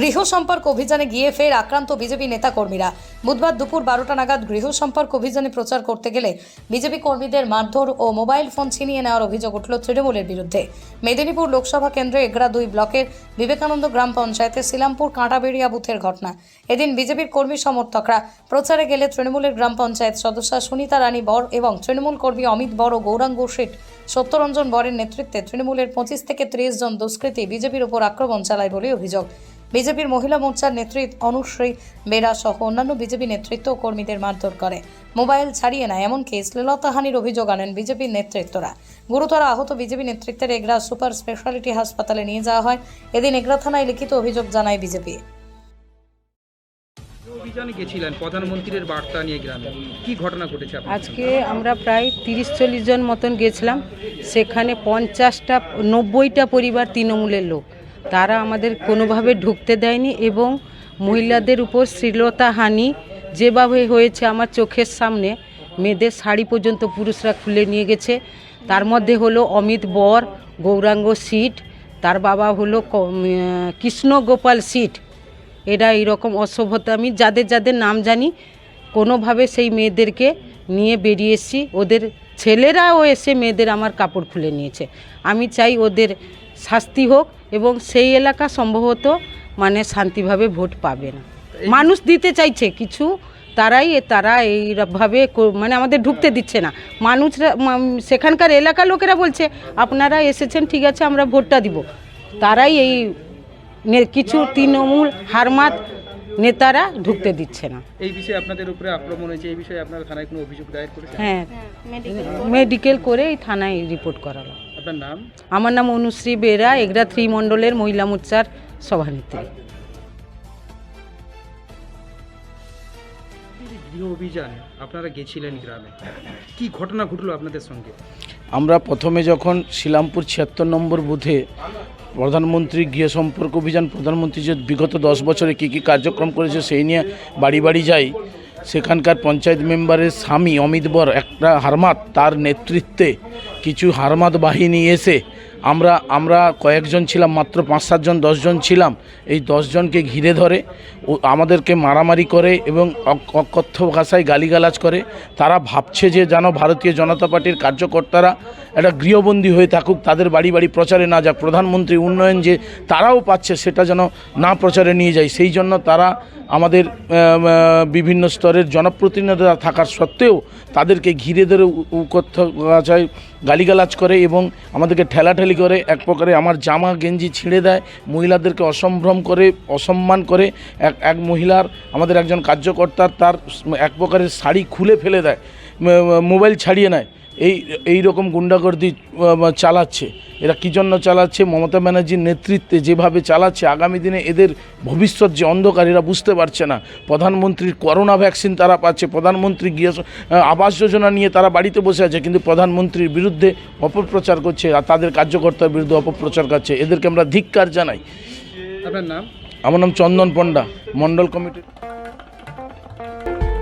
গৃহ সম্পর্ক অভিযানে গিয়ে ফের আক্রান্ত বিজেপি নেতাকর্মীরা। বুধবার দুপুর বারোটা নাগাদ গৃহ সম্পর্ক অভিযানে প্রচার করতে গেলে বিজেপি কর্মীদের মারধর ও মোবাইল ফোন ছিনিয়ে নেওয়ার অভিযোগ উঠল তৃণমূলের বিরুদ্ধে। মেদিনীপুর লোকসভা কেন্দ্রে এগরা দুই ব্লকের বিবেকানন্দ গ্রাম পঞ্চায়েতে সিলামপুর কাঁটাবেড়িয়া বুথের ঘটনা। এদিন বিজেপির কর্মী সমর্থকরা প্রচারে গেলে তৃণমূলের গ্রাম পঞ্চায়েত সদস্য সুনিতা রানী বর এবং তৃণমূল কর্মী অমিত বর ও গৌরাঙ্গ শেঠ, সত্যরঞ্জন বরের নেতৃত্বে তৃণমূলের পঁচিশ থেকে ত্রিশ জন দুষ্কৃতী বিজেপির উপর আক্রমণ চালায় বলে অভিযোগ। বিজেপির মহিলা মোর্চার নেতৃত্ব অনুশ্রী বেরা সহ অন্যান্য বিজেপি নেতৃত্ব ও কর্মীদের মারধর করে। মোবাইল ছাড়িয়ে নেয় এমনকি শ্লীলতাহানির অভিযোগ আনেন বিজেপির নেতৃত্বরা। গুরুতর আহত বিজেপি নেতৃত্বের এগরা সুপার স্পেশালিটি হাসপাতালে নিয়ে যাওয়া হয়। এদিন এগরা থানায় লিখিত অভিযোগ জানায় বিজেপি। অভিযানে গেছিলেন প্রধানমন্ত্রীর বার্তা নিয়ে গ্রামে কি ঘটনা ঘটেছে আজকে আমরা প্রায় তিরিশ চল্লিশ জন মতন গেছিলাম। সেখানে পঞ্চাশটা নব্বইটা পরিবার তৃণমূলের লোক। তারা আমাদের কোনোভাবে ঢুকতে দেয়নি এবং মহিলাদের উপর শ্লীলতাহানি যেভাবে হয়েছে আমার চোখের সামনে, মেয়েদের শাড়ি পর্যন্ত পুরুষরা খুলে নিয়ে গেছে। তার মধ্যে হলো অমিত বর, গৌরাঙ্গ সিট, তার বাবা হলো কৃষ্ণ গোপাল সিট। এরা এইরকম অসভ্যতা, আমি যাদের যাদের নাম জানি, কোনোভাবে সেই মেয়েদেরকে নিয়ে বেরিয়ে ওদের ছেলেরাও এসে মেয়েদের আমার কাপড় খুলে নিয়েছে। আমি চাই ওদের শাস্তি হোক এবং সেই এলাকা সম্ভবত মানে শান্তিভাবে ভোট পাবে না। মানুষ দিতে চাইছে কিছু তারাই তারা এইভাবে মানে আমাদের ঢুকতে দিচ্ছে না। মানুষরা সেখানকার এলাকার লোকেরা বলছে আপনারা এসেছেন ঠিক আছে আমরা ভোটটা দিব। তারাই এই কিছু তৃণমূল হারমাত নেতারা ঢুকতে দিচ্ছে না। এই বিষয়ে আপনাদের উপরে আক্রমণ হয়েছে এই বিষয়ে আপনারা থানায় কোনো অভিযোগ দায়ের করেছেন? হ্যাঁ মেডিকেল করে। এই থানায় রিপোর্ট করালো আপনার নাম? আমার নাম অনুশ্রী বেরা এগরা থ্রি মণ্ডলের মহিলা মোর্চার সভানেত্রী। গৃহ অভিযানে আপনারা গেছিলেন গ্রামে। কি ঘটনা ঘটলো আপনাদের সঙ্গে? আমরা প্রথমে যখন শিলামপুর ছিয়াত্তর নম্বর বুথে প্রধানমন্ত্রী গৃহ সম্পর্ক অভিযান প্রধানমন্ত্রী যে বিগত দশ বছরে কী কী কার্যক্রম করেছে সেই নিয়ে বাড়ি বাড়ি যাই সেখানকার পঞ্চায়েত মেম্বারের স্বামী অমিত বর একটা হারমাত তার নেতৃত্বে কিছু হারমাত বাহিনী এসে আমরা আমরা কয়েকজন ছিলাম, মাত্র পাঁচ সাতজন দশজন ছিলাম। এই দশজনকে ঘিরে ধরে ও আমাদেরকে মারামারি করে এবং অকথ্য ভাষায় গালিগালাজ করে। তারা ভাবছে যে যেন ভারতীয় জনতা পার্টির কার্যকর্তারা একটা গৃহবন্দী হয়ে থাকুক, তাদের বাড়ি বাড়ি প্রচারে না যাক। প্রধানমন্ত্রী উন্নয়ন যে তারাও পাচ্ছে, সেটা যেন না প্রচারে নিয়ে যায়। সেই জন্য তারা আমাদের বিভিন্ন স্তরের জনপ্রতিনিধিরা থাকার সত্ত্বেও তাদেরকে ঘিরে ধরে উকথ্য ভাষায় গালিগালাজ করে এবং আমাদেরকে ঠেলাঠেলি করে, এক প্রকারে আমার জামা, গেঞ্জি ছিঁড়ে দেয়, মহিলাদেরকে অসম্ভ্রম করে, অসম্মান করে, এক এক মহিলার আমাদের একজন কার্যকর্তার তার এক প্রকারের শাড়ি খুলে ফেলে দেয় মোবাইল ছাড়িয়ে নেয়। এই এই রকম গুন্ডাগর্দি চালাচ্ছে। এরা কী জন্য চালাচ্ছে? মমতা ব্যানার্জির নেতৃত্বে যেভাবে চালাচ্ছে আগামী দিনে এদের ভবিষ্যৎ যে অন্ধকার এরা বুঝতে পারছে না। প্রধানমন্ত্রীর করোনা ভ্যাকসিন তারা পাচ্ছে প্রধানমন্ত্রী গৃহ আবাস যোজনা নিয়ে তারা বাড়িতে বসে আছে কিন্তু প্রধানমন্ত্রীর বিরুদ্ধে অপপ্রচার করছে আর তাদের কার্যকর্তার বিরুদ্ধে অপপ্রচার করছে। এদেরকে আমরা ধিক্কার জানাই। আপনার নাম? আমার নাম চন্দন পণ্ডা মণ্ডল কমিটির